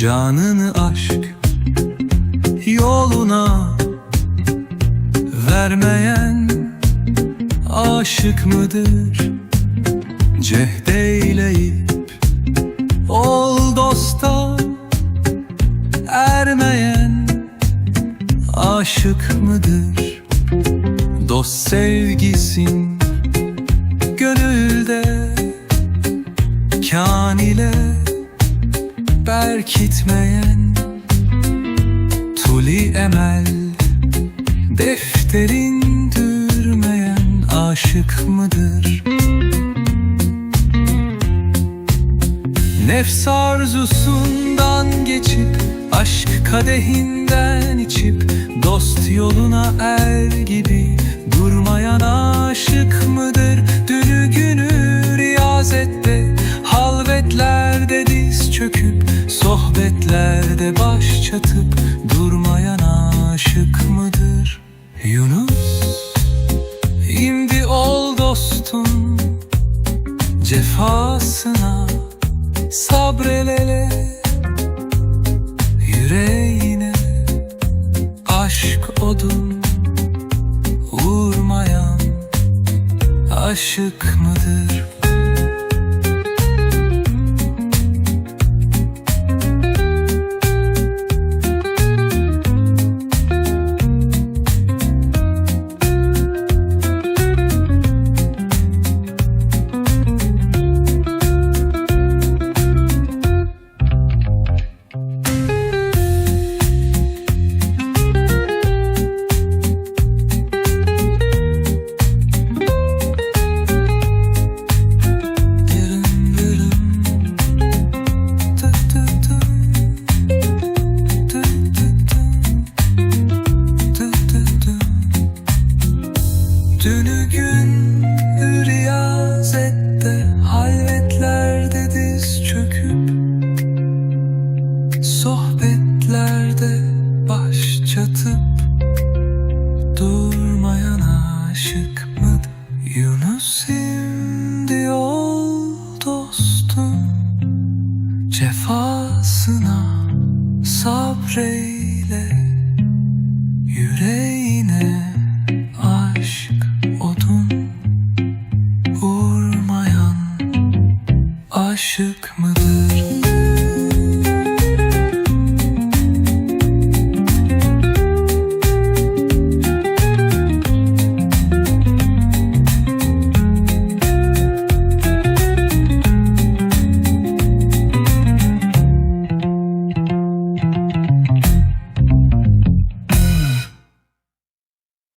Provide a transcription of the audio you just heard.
Canını aşk yoluna vermeyen aşık mıdır? Cehdeyleyip ol dosta ermeyen aşık mıdır? Dost sevgisin gönülde kan ile berkitmeyen Tuli emel defterin dürmeyen aşık mıdır? Nefs arzusundan geçip Aşk kadehinden içip Dost yoluna er gibi Sohbetlerde baş çatıp Durmayan aşık mıdır? Yunus İmdi ol dostum Cefasına sabrelele Yüreğine aşk odun Vurmayan aşık mıdır? Dünü gün riyazette Halvetlerde diz çöküp Sohbetlerde baş çatıp Durmayan aşık mıdır? Yunus şimdi ol dostum Cefasına sabreyle aşık mıdır?